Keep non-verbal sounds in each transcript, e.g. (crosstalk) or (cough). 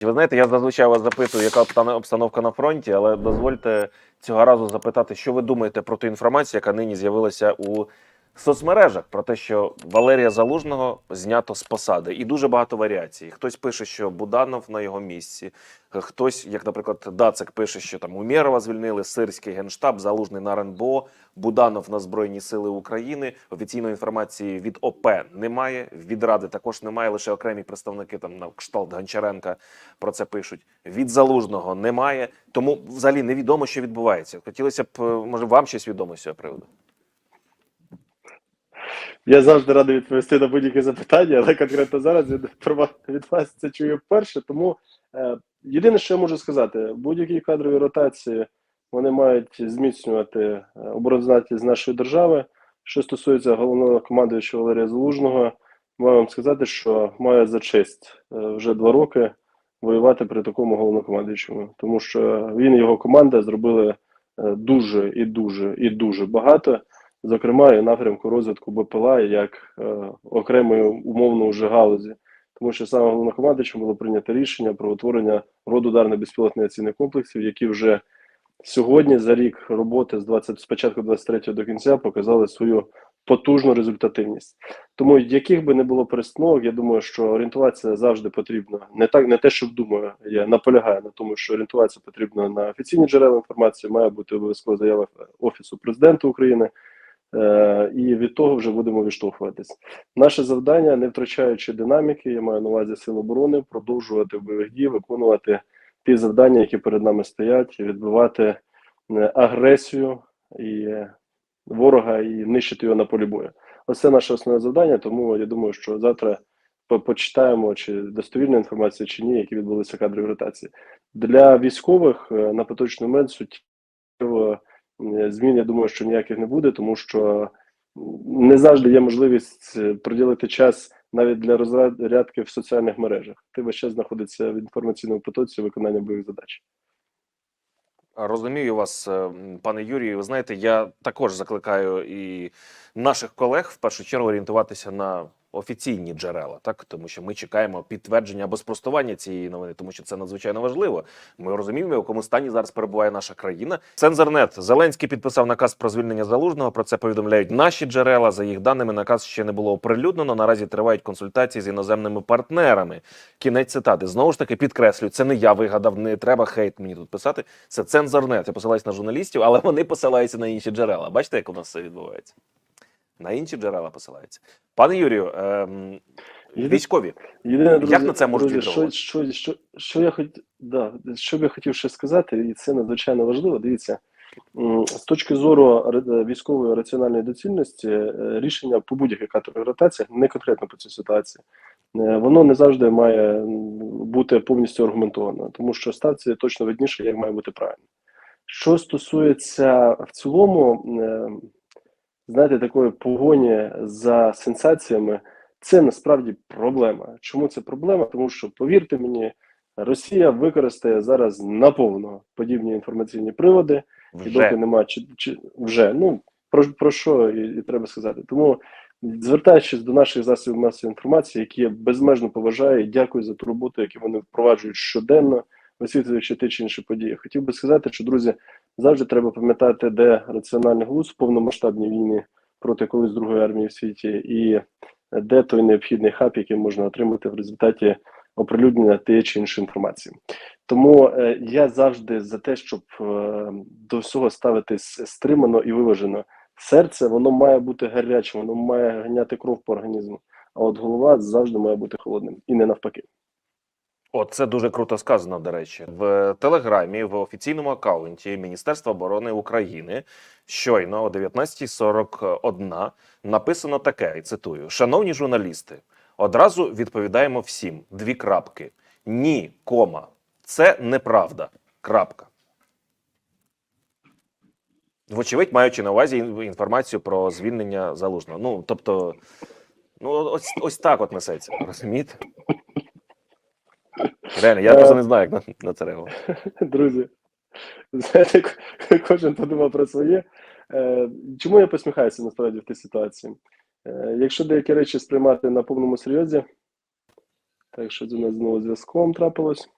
Ви знаєте, я зазвичай вас запитую, яка обстановка на фронті, але дозвольте цього разу запитати, що ви думаєте про ту інформацію, яка нині з'явилася у соцмережах, про те, що Валерія Залужного знято з посади, і дуже багато варіацій. Хтось пише, що Буданов на його місці, хтось, як, наприклад, Дацик пише, що там Умєрова звільнили, Сирський генштаб, Залужний на РНБО, Буданов на Збройні Сили України. Офіційної інформації від ОП немає, від Ради також немає. Лише окремі представники там на кшталт Гончаренка про це пишуть. Від залужного немає. Тому взагалі невідомо, що відбувається. Хотілося б, е, може, вам щось відомо з цього приводу. Я завжди радий відповісти на будь-які запитання, але конкретно зараз від, від вас це чую вперше. Тому е, єдине, що я можу сказати, будь-які кадрові ротації вони мають зміцнювати е, обороноздатність нашої держави. Що стосується головного командуючого Валерія Залужного, маю вам сказати, що маю за честь е, вже два роки воювати при такому головнокомандуючому, тому що він і його команда зробили е, дуже і дуже і дуже багато зокрема і напрямку розвитку БПЛА як е, окремої умовно вже галузі. Тому що саме головнокомандуючим було прийнято рішення про утворення роду ударних безпілотних авіаційних комплексів, які вже сьогодні за рік роботи з 20, з початку 23 до кінця показали свою потужну результативність. Тому яких би не було перестановок, я думаю, що орієнтуватися завжди потрібно. Не так, не те, що думаю, я наполягаю на тому, що орієнтуватися потрібно на офіційні джерела інформації, має бути обов'язково заява Офісу президента України. Е, і від того вже будемо відштовхуватись. Наше завдання, не втрачаючи динаміки, я маю на увазі сил оборони, продовжувати бойових дій, виконувати ті завдання, які перед нами стоять, відбивати е, агресію і ворога і нищити його на полі бою. Оце наше основне завдання. Тому я думаю, що завтра почитаємо, чи достовірна інформація, чи ні, які відбулися кадрові ротації. Для військових е, на поточний момент суттєво змін, я думаю, що ніяких не буде, тому що не завжди є можливість е, приділити час навіть для розрядки в соціальних мережах. Ти весь час знаходиться в інформаційному потоці виконання бойових задач. Розумію вас, е, пане Юрію. Ви знаєте, я також закликаю і наших колег в першу чергу орієнтуватися на офіційні джерела, так тому що ми чекаємо підтвердження або спростування цієї новини, тому що це надзвичайно важливо. Ми розуміємо, в якому стані зараз перебуває наша країна. Цензорнет Зеленський підписав наказ про звільнення залужного. Про це повідомляють наші джерела. За їх даними, наказ ще не було оприлюднено. Наразі тривають консультації з іноземними партнерами. Кінець цитати знову ж таки підкреслюю, це не я вигадав, не треба хейт мені тут писати. Це цензорнет. Я посилаюсь на журналістів, але вони посилаються на інші джерела. Бачите, як у нас це відбувається? На інші джерела посилаються. Пане Юрію, ем, Єди- військові, Єдине, друзі, Як на це можуть друзі, що, що, що, що, я хот... да, що б я хотів ще сказати, і це надзвичайно важливо. Дивіться, з точки зору військової раціональної доцільності, е, рішення по будь-яких кадрових ротаціях, не конкретно по цій ситуації, е, воно не завжди має бути повністю аргументовано, тому що ставці точно видніше, як має бути правильно. Що стосується в цілому, е, знаєте, такої погоні за сенсаціями, це насправді проблема. Чому це проблема? Тому що, повірте мені, Росія використає зараз наповно подібні інформаційні приводи, і доки вже нема чи, чи вже ну про, про що і, і треба сказати. Тому звертаючись до наших засобів масової інформації, які я безмежно поважаю і дякую за ту роботу, яку вони впроваджують щоденно, висвітлюючи ті чи інші події. Хотів би сказати, що друзі, завжди треба пам'ятати, де раціональний глузд в повномасштабній війні проти колись другої армії в світі, і де той необхідний хаб, який можна отримати в результаті оприлюднення тієї чи іншої інформації. Тому е, я завжди за те, щоб е, до всього ставитись стримано і виважено. Серце воно має бути гарячим, воно має ганяти кров по організму. А от голова завжди має бути холодним і не навпаки. О, це дуже круто сказано. До речі, в телеграмі в офіційному аккаунті Міністерства оборони України щойно о 19.41 написано таке, і цитую: Шановні журналісти, одразу відповідаємо всім. Дві крапки. Ні, кома. Це неправда. Крапка. Вочевидь, маючи на увазі інформацію про звільнення залужного. Ну, тобто, ну ось, ось так от несеться, розумієте? Реально, я Е, просто не знаю, як на, на це реагувати. Друзі, знаєте, кожен подумав про своє. Е, Чому я посміхаюся насправді в тій ситуації? Е, Якщо деякі речі сприймати на повному серйозі, так що це у нас знову зв'язком трапилось.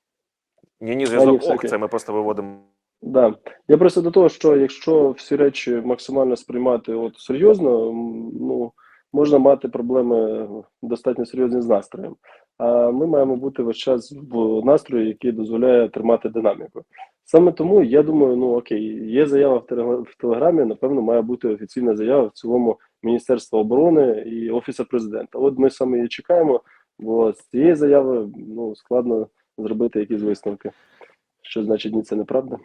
Ні, ні, зв'язок ок, це ми просто виводимо. Да. Я просто до того, що якщо всі речі максимально сприймати от серйозно, ну можна мати проблеми достатньо серйозні з настроєм. А ми маємо бути весь час в настрої, який дозволяє тримати динаміку. Саме тому я думаю, ну окей, є заява в Телегра- Телеграмі, напевно, має бути офіційна заява в цілому Міністерства оборони і Офісу президента. От ми саме її чекаємо, бо з цієї заяви ну складно зробити якісь висновки. Що значить ні, це неправда.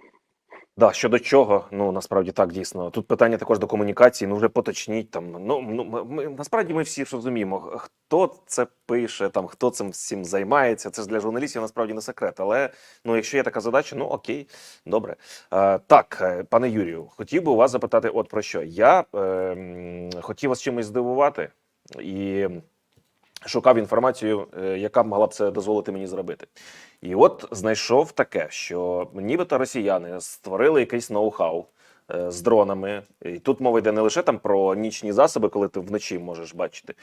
Да, щодо чого, ну насправді так дійсно. Тут питання також до комунікації. Ну вже поточніть там. Ну ну ми, ми насправді ми всі розуміємо, хто це пише, там хто цим всім займається. Це ж для журналістів насправді не секрет. Але ну, якщо є така задача, ну окей, добре. Е, так, е, пане Юрію, хотів би у вас запитати, от про що я е, хотів вас чимось здивувати і. Шукав інформацію, е, яка могла б це дозволити мені зробити. І от знайшов таке, що нібито росіяни створили якийсь ноу-хау е, з дронами. І тут мова йде не лише там про нічні засоби, коли ти вночі можеш бачити.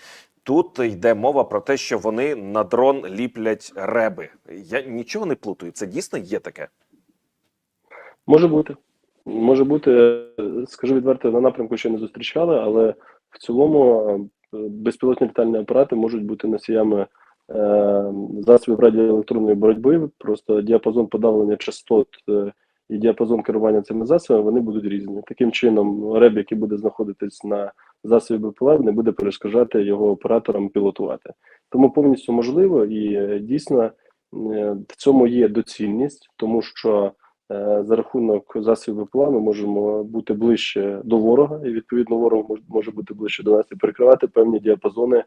Тут йде мова про те, що вони на дрон ліплять реби. Я нічого не плутаю. Це дійсно є таке. Може бути. Може бути, скажу відверто, на напрямку ще не зустрічали, але в цілому е, безпілотні літальні апарати можуть бути носіями е, засобів радіоелектронної боротьби. Просто діапазон подавлення частот е, і діапазон керування цими засобами вони будуть різні. Таким чином, реб, який буде знаходитись на засобі БПЛА, не буде перешкоджати його операторам пілотувати. Тому повністю можливо і е, дійсно е, в цьому є доцільність, тому що за рахунок засобів БПЛА ми можемо бути ближче до ворога, і відповідно ворог може бути ближче до нас і перекривати певні діапазони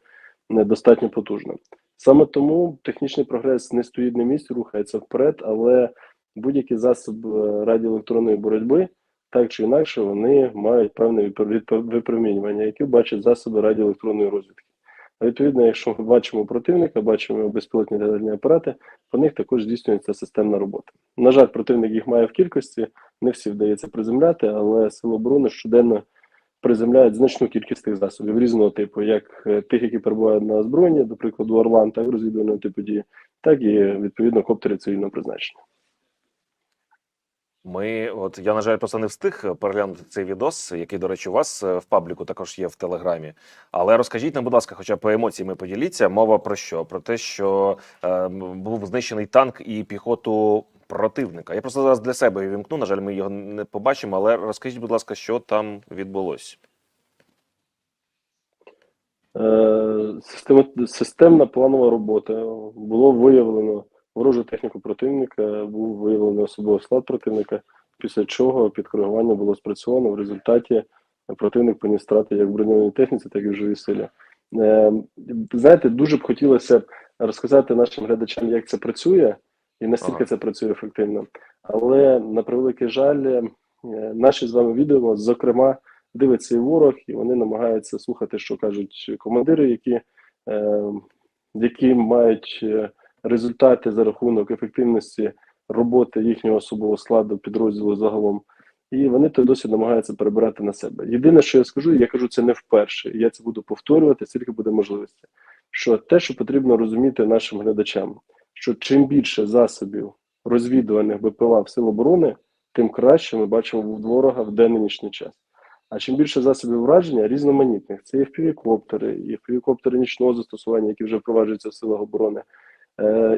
недостатньо потужно. Саме тому технічний прогрес не стоїть на місці, рухається вперед, але будь-який засіб е, радіоелектронної боротьби, так чи інакше, вони мають певне випромінювання, які бачать засоби радіоелектронної розвідки. А відповідно, якщо ми бачимо противника, бачимо безпілотні літальні апарати, по них також здійснюється системна робота. На жаль, противник їх має в кількості, не всі вдається приземляти, але сили оборони щоденно приземляють значну кількість тих засобів різного типу, як е, тих, які перебувають на озброєнні, до прикладу, Орлан, так розвідувального типу дії, так і відповідно коптери цивільного призначення. Ми, от я на жаль, просто не встиг переглянути цей відос, який, до речі, у вас е, в пабліку також є в телеграмі. Але розкажіть нам, будь ласка, хоча по емоціями поділіться. Мова про що? Про те, що е, був знищений танк і піхоту противника. Я просто зараз для себе вімкну. На жаль, ми його не побачимо. Але розкажіть, будь ласка, що там відбулося? Е, Система, системна планова робота. Було виявлено ворожу техніку противника, був виявлений особовий склад противника, після чого підкоригування було спрацьовано. В результаті противник поніс втрати як в броньованій техніці, так і в живій силі. Е, Знаєте, дуже б хотілося розказати нашим глядачам, як це працює і наскільки Ага. це працює ефективно. Але на превеликий жаль, е, наші з вами відео, зокрема, дивиться і ворог, і вони намагаються слухати, що кажуть командири, які, е, які мають е, результати за рахунок ефективності роботи їхнього особового складу підрозділу загалом. І вони той досвід намагаються перебирати на себе. Єдине, що я скажу, я кажу це не вперше. Я це буду повторювати, скільки буде можливості. Що те, що потрібно розуміти нашим глядачам, що чим більше засобів розвідувальних БПЛА в сил оборони, тим краще ми бачимо ворога в день час. А чим більше засобів враження різноманітних, це і впівікоптери, і впівікоптери нічного застосування, які вже впроваджуються в силах оборони,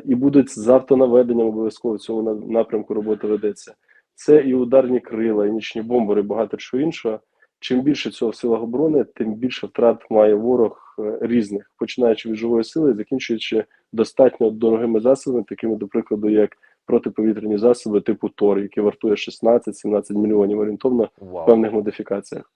і будуть з автонаведенням обов'язково на- напрямку робота ведеться. Це і ударні крила, і нічні бомбери, і багато чого іншого. Чим більше цього в силах оборони, тим більше втрат має ворог е, різних, починаючи від живої сили, закінчуючи достатньо дорогими засобами, такими, до прикладу, як протиповітряні засоби типу ТОР, які вартує 16-17 мільйонів орієнтовно в певних модифікаціях.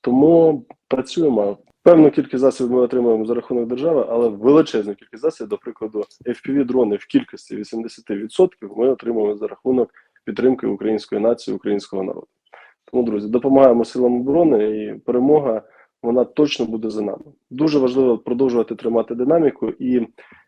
Тому працюємо. Певну кількість засобів ми отримуємо за рахунок держави, але величезну кількість засобів, до прикладу, FPV-дрони в кількості 80% ми отримуємо за рахунок підтримки української нації, українського народу. Тому, друзі, допомагаємо силам оборони, і перемога вона точно буде за нами. Дуже важливо продовжувати тримати динаміку, і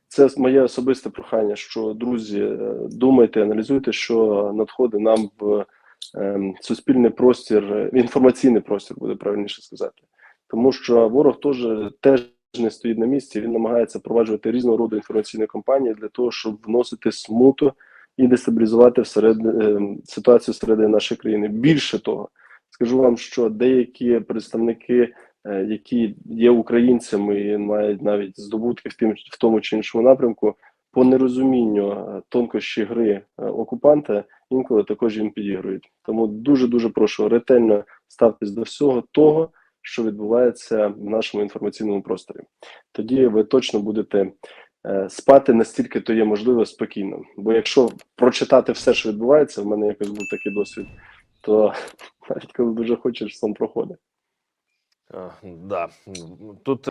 це моє особисте прохання, що друзі, е, думайте, аналізуйте, що надходить нам в ем, суспільний простір, е, інформаційний простір, буде правильніше сказати. Тому що ворог теж теж не стоїть на місці. Він намагається проваджувати різного роду інформаційні кампанії для того, щоб вносити смуту і дестабілізувати всеред... е, ситуацію всередині нашої країни. Більше того, скажу вам, що деякі представники, е, які є українцями і мають навіть здобутки в тим в тому чи іншому напрямку, по нерозумінню е, тонкощі гри окупанта інколи також їм підігрують. Тому дуже дуже прошу ретельно ставтесь до всього того, що відбувається в нашому інформаційному просторі. Тоді ви точно будете е, спати настільки то є можливо спокійно. Бо якщо прочитати все, що відбувається, в мене якось був такий досвід, то (laughs) навіть коли дуже хочеш, сон проходить. Е, Да. Тут